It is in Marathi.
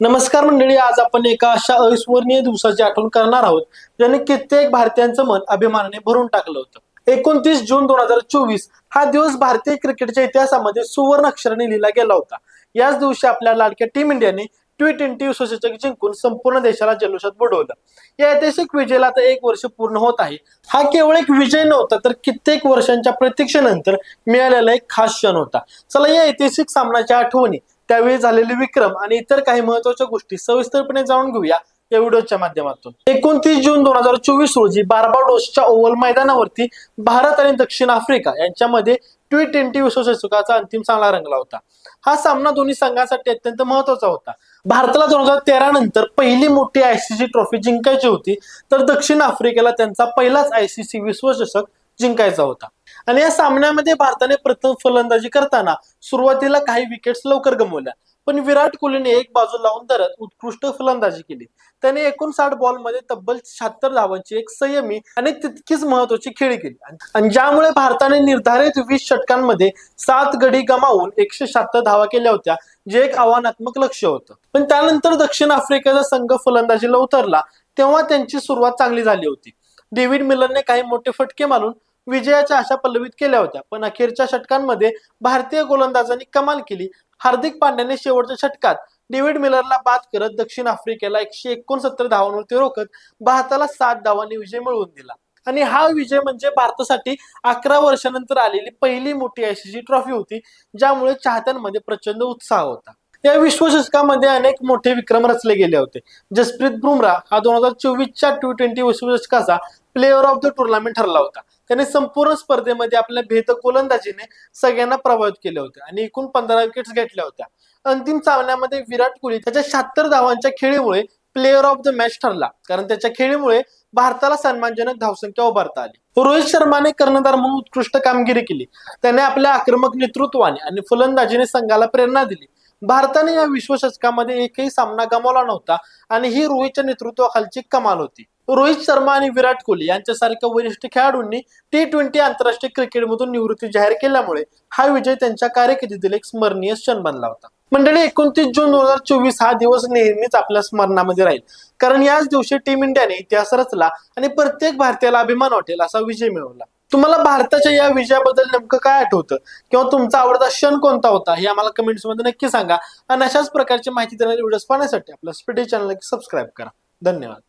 नमस्कार मंडळी आज आपण एका अशा अविस्मरणीय दिवसाची आठवण करणार आहोत ज्याने कित्येक भारतीयांचं मन अभिमानाने भरून टाकलं होतं. एकोणतीस जून दोन हजार चोवीस हा दिवस भारतीय क्रिकेटच्या इतिहासामध्ये सुवर्ण अक्षराने लिहिला गेला होता. याच दिवशी आपल्या लाडक्या टीम इंडियाने टी ट्वेंटी विश्वचषक जिंकून संपूर्ण देशाला जल्लोषात बुडवलं. या ऐतिहासिक विजयाला आता एक वर्ष पूर्ण होत आहे. हा केवळ एक विजय नव्हता तर कित्येक वर्षांच्या प्रतीक्षेनंतर मिळालेला एक खास क्षण होता. चला या ऐतिहासिक सामन्याच्या आठवणी त्यावेळी झालेले विक्रम आणि इतर काही महत्त्वाच्या गोष्टी सविस्तरपणे जाणून घेऊया या व्हिडिओच्या माध्यमातून. एकोणतीस जून दोन हजार चोवीस रोजी बार्बाडोसच्या ओव्हल मैदानावरती भारत आणि दक्षिण आफ्रिका यांच्यामध्ये टी ट्वेंटी विश्वचषकाचा अंतिम सामना रंगला होता. हा सामना दोन्ही संघांसाठी अत्यंत महत्त्वाचा होता. भारताला दोन हजार तेरा नंतर पहिली मोठी आयसीसी ट्रॉफी जिंकायची होती तर दक्षिण आफ्रिकेला त्यांचा पहिलाच आयसीसी विश्वचषक जिंकायचा होता. आणि या सामन्यामध्ये भारताने प्रथम फलंदाजी करताना सुरुवातीला काही विकेट्स लवकर गमवल्या. पण विराट कोहलीने एक बाजू लावून धरत उत्कृष्ट फलंदाजी केली. त्याने एकोणसाठ बॉलमध्ये तब्बल शहात्तर धावांची एक संयमी आणि तितकीच महत्वाची खेळी केली. आणि ज्यामुळे भारताने निर्धारित वीस षटकांमध्ये सात गडी गमावून एकशे शहात्तर धावा केल्या होत्या जे एक आव्हानात्मक लक्ष होतं. पण त्यानंतर दक्षिण आफ्रिकेचा संघ फलंदाजीला उतरला तेव्हा त्यांची सुरुवात चांगली झाली होती. डेव्हिड मिलरने काही मोठे फटके मारून विजयाच्या आशा पल्लवित केल्या होत्या. पण अखेरच्या षटकांमध्ये भारतीय गोलंदाजांनी कमाल केली. हार्दिक पांड्याने शेवटच्या षटकात डेव्हिड मिलरला बाद करत दक्षिण आफ्रिकेला एकशे एकोणसत्तर धावांवरती रोखत भारताला सात धावांनी विजय मिळवून दिला. आणि हा विजय म्हणजे भारतासाठी अकरा वर्षानंतर आलेली पहिली मोठी आयसीसी ट्रॉफी होती ज्यामुळे चाहत्यांमध्ये प्रचंड उत्साह होता. या विश्वचषकामध्ये अनेक मोठे विक्रम रचले गेले होते. जसप्रीत बुमराह हा दोन हजार चोवीसच्या टी ट्वेंटी विश्वचषकाचा प्लेअर ऑफ द टुर्नामेंट ठरला होता. त्याने संपूर्ण स्पर्धेमध्ये आपल्या भेद गोलंदाजीने सगळ्यांना प्रभावित केले होते आणि एकूण पंधरा विकेट्स घेतल्या होत्या. अंतिम सामन्यामध्ये विराट कोहली त्याच्या शहात्तर धावांच्या खेळीमुळे प्लेअर ऑफ द मॅच ठरला. कारण त्याच्या खेळीमुळे भारताला सन्मानजनक धावसंख्या उभारता आली. रोहित शर्माने कर्णधार म्हणून उत्कृष्ट कामगिरी केली. त्याने आपल्या आक्रमक नेतृत्वाने आणि फलंदाजीने संघाला प्रेरणा दिली. भारताने या विश्वचषकामध्ये एकही सामना गमावला नव्हता आणि ही रोहितच्या नेतृत्वाखालची कमाल होती. रोहित शर्मा आणि विराट कोहली यांच्यासारख्या वरिष्ठ खेळाडूंनी टी ट्वेंटी आंतरराष्ट्रीय क्रिकेटमधून निवृत्ती जाहीर केल्यामुळे हा विजय त्यांच्या कार्यकिर्दीतील एक स्मरणीय क्षण बनला होता. मंडळी एकोणतीस जून दोन हजार चोवीस हा दिवस नेहमीच आपल्या स्मरणामध्ये राहील. कारण याच दिवशी टीम इंडियाने इतिहास रचला आणि प्रत्येक भारतीयाला अभिमान वाटेल असा विजय मिळवला. तुम्हाला भारताच्या या विजयाबद्दल नेमकं काय आठवतं? किंवा तुमचा आवडता क्षण कोणता होता? हे आम्हाला कमेंट्समध्ये नक्की सांगा. आणि अशाच प्रकारची माहिती देणारे व्हिडिओज पाहण्यासाठी आपल्या स्पीडी चॅनलला सबस्क्राईब करा. धन्यवाद.